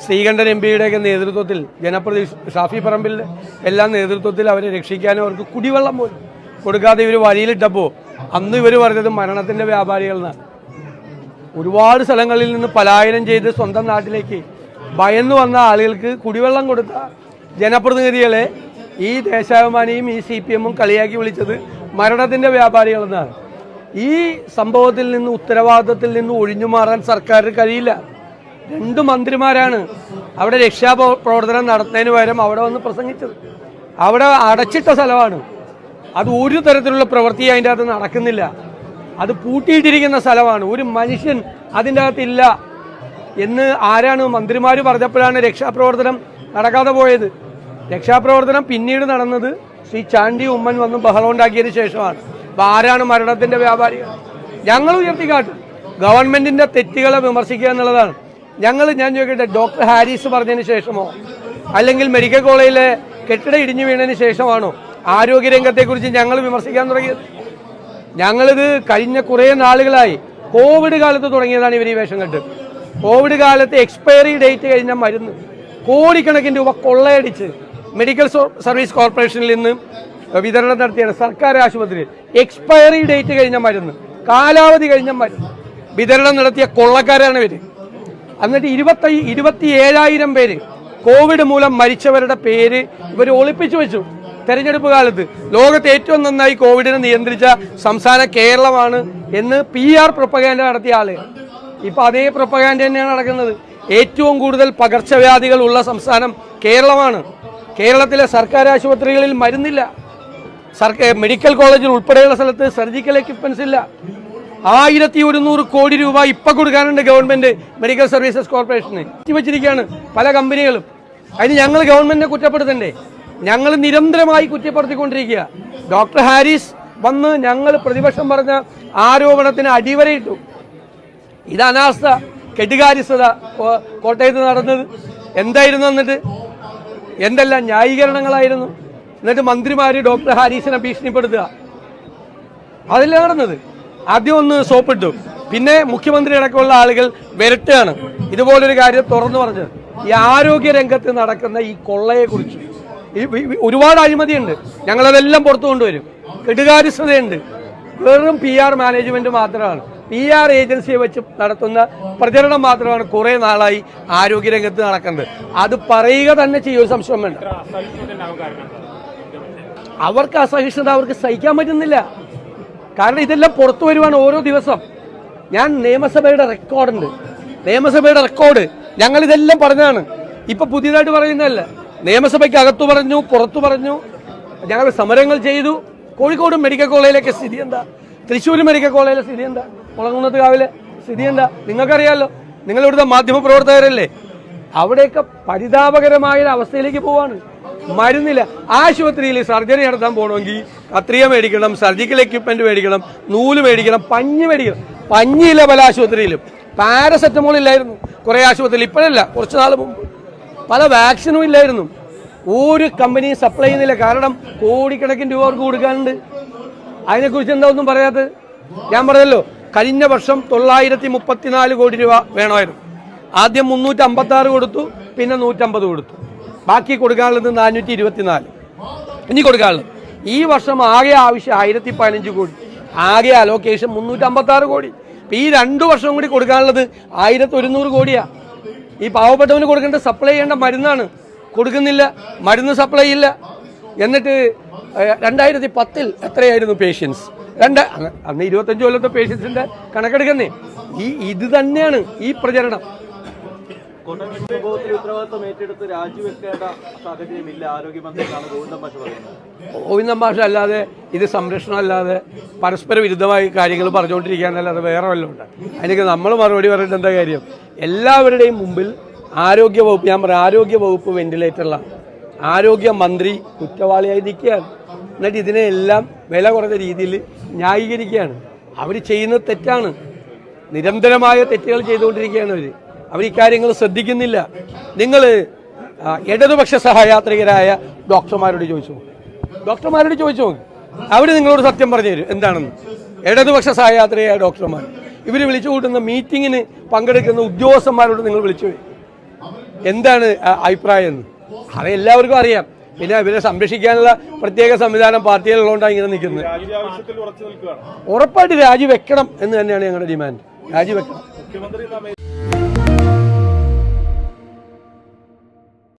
Sreekandan M പിയുടെയൊക്കെ നേതൃത്വത്തിൽ ജനപ്രതി ഷാഫി പറമ്പിലിന്റെ എല്ലാ നേതൃത്വത്തിൽ അവരെ രക്ഷിക്കാനും അവർക്ക് കുടിവെള്ളം പോലും കൊടുക്കാതെ ഇവർ വഴിയിലിട്ടപ്പോൾ അന്ന് ഇവർ പറഞ്ഞത് മരണത്തിന്റെ വ്യാപാരികളെന്നാണ് ഒരുപാട് സ്ഥലങ്ങളിൽ നിന്ന് പലായനം ചെയ്ത് സ്വന്തം നാട്ടിലേക്ക് ഭയന്നു വന്ന ആളുകൾക്ക് കുടിവെള്ളം കൊടുത്ത ജനപ്രതിനിധികളെ ഈ ദേശാഭിമാനിയും ഈ സി പി എമ്മും കളിയാക്കി വിളിച്ചത് മരണത്തിന്റെ വ്യാപാരികളെന്നാണ്. ഈ സംഭവത്തിൽ നിന്ന് ഉത്തരവാദിത്തത്തിൽ നിന്ന് ഒഴിഞ്ഞു മാറാൻ സർക്കാരിന് കഴിയില്ല. രണ്ട് മന്ത്രിമാരാണ് അവിടെ രക്ഷാ പ്രവർത്തനം നടത്തുന്നതിന് പകരം അവിടെ വന്ന് പ്രസംഗിച്ചത്. അവിടെ അടച്ചിട്ട സ്ഥലമാണ്. അത് ഒരു തരത്തിലുള്ള പ്രവൃത്തി അതിന്റെ അകത്ത് നടക്കുന്നില്ല. അത് പൂട്ടിയിട്ടിരിക്കുന്ന സ്ഥലമാണ്. ഒരു മനുഷ്യൻ അതിന്റെ അകത്തില്ല എന്ന് ആരാണ് മന്ത്രിമാർ പറഞ്ഞപ്പോഴാണ് രക്ഷാപ്രവർത്തനം നടക്കാതെ പോയത്. രക്ഷാപ്രവർത്തനം പിന്നീട് നടന്നത് ശ്രീ ചാണ്ടി ഉമ്മൻ വന്ന് ബഹളം ഉണ്ടാക്കിയതിന് ശേഷമാണ്. അപ്പം ആരാണ് മരണത്തിന്റെ വ്യാപാരികൾ? ഞങ്ങൾ ഉയർത്തിക്കാട്ടും. ഗവൺമെന്റിന്റെ തെറ്റുകളെ വിമർശിക്കുക എന്നുള്ളതാണ്. ഞങ്ങൾ ഞാൻ ചോദിക്കട്ടെ ഡോക്ടർ ഹാരിസ് പറഞ്ഞതിന് ശേഷമോ? അല്ലെങ്കിൽ മെഡിക്കൽ കോളേജിലെ കെട്ടിടം ഇടിഞ്ഞു വീണതിന് ശേഷമാണോ ആരോഗ്യരംഗത്തെക്കുറിച്ച് ഞങ്ങൾ വിമർശിക്കാൻ തുടങ്ങിയത്? ഞങ്ങളിത് കഴിഞ്ഞ കുറേ നാളുകളായി കോവിഡ് കാലത്ത് തുടങ്ങിയതാണ് ഇവർ ഈ വേഷം കെട്ട് കോവിഡ് കാലത്ത് എക്സ്പയറി ഡേറ്റ് കഴിഞ്ഞ മരുന്ന് കോടിക്കണക്കിന് രൂപ കൊള്ളയടിച്ച് മെഡിക്കൽ സർവീസ് കോർപ്പറേഷനിൽ നിന്ന് വിതരണം നടത്തിയാണ് സർക്കാർ ആശുപത്രിയിൽ എക്സ്പയറി ഡേറ്റ് കഴിഞ്ഞ മരുന്ന് കാലാവധി കഴിഞ്ഞ മരുന്ന് വിതരണം നടത്തിയ കൊള്ളക്കാരാണ് ഇവർ. എന്നിട്ട് ഇരുപത്തി ഇരുപത്തി ഏഴായിരം പേര് കോവിഡ് മൂലം മരിച്ചവരുടെ പേര് ഇവർ ഒളിപ്പിച്ചു വെച്ചു. തെരഞ്ഞെടുപ്പ് കാലത്ത് ലോകത്ത് ഏറ്റവും നന്നായി കോവിഡിനെ നിയന്ത്രിച്ച സംസ്ഥാന കേരളമാണ് എന്ന് പി ആർ പ്രൊപ്പഗാൻഡ നടത്തിയ ആൾ. ഇപ്പൊ അതേ പ്രൊപ്പഗാൻഡ തന്നെയാണ് നടക്കുന്നത്. ഏറ്റവും കൂടുതൽ പകർച്ചവ്യാധികൾ ഉള്ള സംസ്ഥാനം കേരളമാണ്. കേരളത്തിലെ സർക്കാർ ആശുപത്രികളിൽ മരുന്നില്ല. സർക്കാർ മെഡിക്കൽ കോളേജിൽ ഉൾപ്പെടെയുള്ള സ്ഥലത്ത് സർജിക്കൽ എക്യുപ്മെന്റ്സ് ഇല്ല. ആയിരത്തി ഒരുന്നൂറ് കോടി രൂപ ഇപ്പൊ കൊടുക്കാനുണ്ട് ഗവൺമെന്റ് മെഡിക്കൽ സർവീസസ് കോർപ്പറേഷന്. വെച്ചിരിക്കുകയാണ് പല കമ്പനികളും. അതിന് ഞങ്ങൾ ഗവൺമെന്റിനെ കുറ്റപ്പെടുത്തണ്ടേ? ഞങ്ങൾ നിരന്തരമായി കുറ്റപ്പെടുത്തിക്കൊണ്ടിരിക്കുക. ഡോക്ടർ ഹാരിസ് വന്ന് ഞങ്ങൾ പ്രതിപക്ഷം പറഞ്ഞ ആരോപണത്തിന് അടിവരയിട്ടു. ഇത് അനാസ്ഥ കെട്ടുകാര്യസ്ഥത കോ- കോട്ടയത്ത് നടന്നത്. എന്തായിരുന്നു എന്നിട്ട്? എന്തെല്ലാം ന്യായീകരണങ്ങളായിരുന്നു? എന്നിട്ട് മന്ത്രിമാര് ഡോക്ടർ ഹാരിസിനെ ഭീഷണിപ്പെടുത്തുക. അതല്ല നടന്നത്? ആദ്യം ഒന്ന് സോപ്പിട്ടു. പിന്നെ മുഖ്യമന്ത്രി അടക്കമുള്ള ആളുകൾ വരട്ടുകയാണ്. ഇതുപോലൊരു കാര്യം തുറന്നു പറഞ്ഞത് ഈ ആരോഗ്യ രംഗത്ത് നടക്കുന്ന ഈ കൊള്ളയെ കുറിച്ച് ഒരുപാട് അഴിമതിയുണ്ട്. ഞങ്ങളതെല്ലാം പുറത്തു കൊണ്ടുവരും. കെടുകാര്യസ്ഥതയുണ്ട്. വെറും പി ആർ മാനേജ്മെന്റ് മാത്രമാണ്. പി ആർ ഏജൻസിയെ വെച്ച് നടത്തുന്ന പ്രചരണം മാത്രമാണ് കുറെ നാളായി ആരോഗ്യരംഗത്ത് നടക്കുന്നത്. അത് പറയുക തന്നെ ചെയ്യും. ഒരു സംശയം വേണ്ട. അവർക്ക് അസഹിഷ്ണുത അവർക്ക് സഹിക്കാൻ പറ്റുന്നില്ല. കാരണം ഇതെല്ലാം പുറത്തു വരുവാണ് ഓരോ ദിവസം. ഞാൻ നിയമസഭയുടെ റെക്കോർഡുണ്ട് നിയമസഭയുടെ റെക്കോർഡ് ഞങ്ങൾ ഇതെല്ലാം പറഞ്ഞതാണ്. ഇപ്പൊ പുതിയതായിട്ട് പറയുന്നതല്ല. നിയമസഭയ്ക്ക് അകത്തു പറഞ്ഞു പുറത്തു പറഞ്ഞു. ഞങ്ങൾ സമരങ്ങൾ ചെയ്തു. കോഴിക്കോട് മെഡിക്കൽ കോളേജിലൊക്കെ സ്ഥിതി എന്താ? തൃശ്ശൂർ മെഡിക്കൽ കോളേജിലെ സ്ഥിതി എന്താ? മുളങ്ങുന്നത്ത് കാവിലെ സ്ഥിതി എന്താ? നിങ്ങൾക്കറിയാലോ. നിങ്ങളിവിടുത്തെ മാധ്യമ പ്രവർത്തകരല്ലേ അവിടെയൊക്കെ പരിതാപകരമായ അവസ്ഥയിലേക്ക് പോവാണ്. മരുന്നില്ല. ആശുപത്രിയിൽ സർജറി നടത്താൻ പോകണമെങ്കിൽ കത്രിക മേടിക്കണം സർജിക്കൽ എക്യുപ്മെന്റ് മേടിക്കണം നൂൽ മേടിക്കണം പഞ്ഞ് മേടിക്കണം. പഞ്ഞിയില്ല പല ആശുപത്രിയിലും. പാരസെറ്റമോൾ ഇല്ലായിരുന്നു. കുറേ ആശുപത്രിയിൽ. ഇപ്പോഴല്ല. കുറച്ച് നാൾ മുമ്പ്. പല വാക്സിനും ഇല്ലായിരുന്നു. ഒരു കമ്പനി സപ്ലൈ ചെയ്യുന്നില്ല. കാരണം കോടിക്കണക്കിന് രൂപ അവർക്ക് കൊടുക്കാനുണ്ട്. അതിനെക്കുറിച്ച് എന്താ ഒന്നും പറയാത്തത്? ഞാൻ പറഞ്ഞല്ലോ. കഴിഞ്ഞ വർഷം തൊള്ളായിരത്തി മുപ്പത്തിനാല് കോടി രൂപ വേണമായിരുന്നു. ആദ്യം മുന്നൂറ്റി അമ്പത്തി ആറ് കൊടുത്തു പിന്നെ നൂറ്റമ്പത് കൊടുത്തു. ബാക്കി കൊടുക്കാനുള്ളത് നാനൂറ്റി ഇരുപത്തിനാല് ഇനി കൊടുക്കാനുള്ളത്. ഈ വർഷം ആകെ ആവശ്യം ആയിരത്തി പതിനഞ്ച് കോടി. ആകെ അലോക്കേഷൻ മുന്നൂറ്റി അമ്പത്തി ആറ് കോടി. ഇപ്പൊ ഈ രണ്ടു വർഷം കൂടി കൊടുക്കാനുള്ളത് ആയിരത്തി ഒരുന്നൂറ് കോടിയാ. ഈ പാവപ്പെട്ടവന് കൊടുക്കേണ്ട സപ്ലൈ ചെയ്യേണ്ട മരുന്നാണ്. കൊടുക്കുന്നില്ല മരുന്ന് സപ്ലൈ ഇല്ല. എന്നിട്ട് രണ്ടായിരത്തി പത്തിൽ എത്രയായിരുന്നു പേഷ്യൻസ് രണ്ട് അന്ന് ഇരുപത്തഞ്ച് കൊല്ലത്തെ പേഷ്യൻസിന്റെ കണക്കെടുക്കുന്നേ. ഈ ഇത് തന്നെയാണ് ഈ പ്രചരണം. പറയുന്നത്. ഗോവിന്ദൻ ഭാഷ അല്ലാതെ ഇത് സംരക്ഷണം അല്ലാതെ പരസ്പര വിരുദ്ധമായി കാര്യങ്ങൾ പറഞ്ഞുകൊണ്ടിരിക്കാനല്ലാതെ വേറെ വല്ലതും ഉണ്ട്. അതിനൊക്കെ നമ്മൾ മറുപടി പറഞ്ഞിട്ട് എന്താ കാര്യം? എല്ലാവരുടെയും മുമ്പിൽ ആരോഗ്യ വകുപ്പ് ഞാൻ പറയാം ആരോഗ്യ വകുപ്പ് വെന്റിലേറ്ററിലാണ് ആരോഗ്യ മന്ത്രി കുറ്റവാളിയായി നിൽക്കുകയാണ്. എന്നിട്ട് ഇതിനെല്ലാം വില കുറഞ്ഞ രീതിയിൽ ന്യായീകരിക്കുകയാണ്. അവർ ചെയ്യുന്നത് തെറ്റാണ്. നിരന്തരമായ തെറ്റുകൾ ചെയ്തുകൊണ്ടിരിക്കുകയാണ് അവർ അവർ ഇക്കാര്യങ്ങൾ ശ്രദ്ധിക്കുന്നില്ല. നിങ്ങൾ ഇടതുപക്ഷ സഹയാത്രികരായ ഡോക്ടർമാരോട് ചോദിച്ചു ഡോക്ടർമാരോട് ചോദിച്ചു നോക്ക്. അവർ നിങ്ങളോട് സത്യം പറഞ്ഞു തരും എന്താണെന്ന്. ഇടതുപക്ഷ സഹയാത്രികരായ ഡോക്ടർമാർ. ഇവർ വിളിച്ചു കൂട്ടുന്ന മീറ്റിങ്ങിന് പങ്കെടുക്കുന്ന ഉദ്യോഗസ്ഥന്മാരോട് നിങ്ങൾ വിളിച്ചു എന്താണ് അഭിപ്രായം എന്ന്? അത് എല്ലാവർക്കും അറിയാം. പിന്നെ ഇവരെ സംരക്ഷിക്കാനുള്ള പ്രത്യേക സംവിധാനം പാർട്ടിയിലുള്ളതുകൊണ്ടാണ് ഇങ്ങനെ നിൽക്കുന്നത്. ഉറപ്പായിട്ട് രാജിവെക്കണം എന്ന് തന്നെയാണ് ഞങ്ങളുടെ ഡിമാൻഡ്. രാജിവെക്കണം.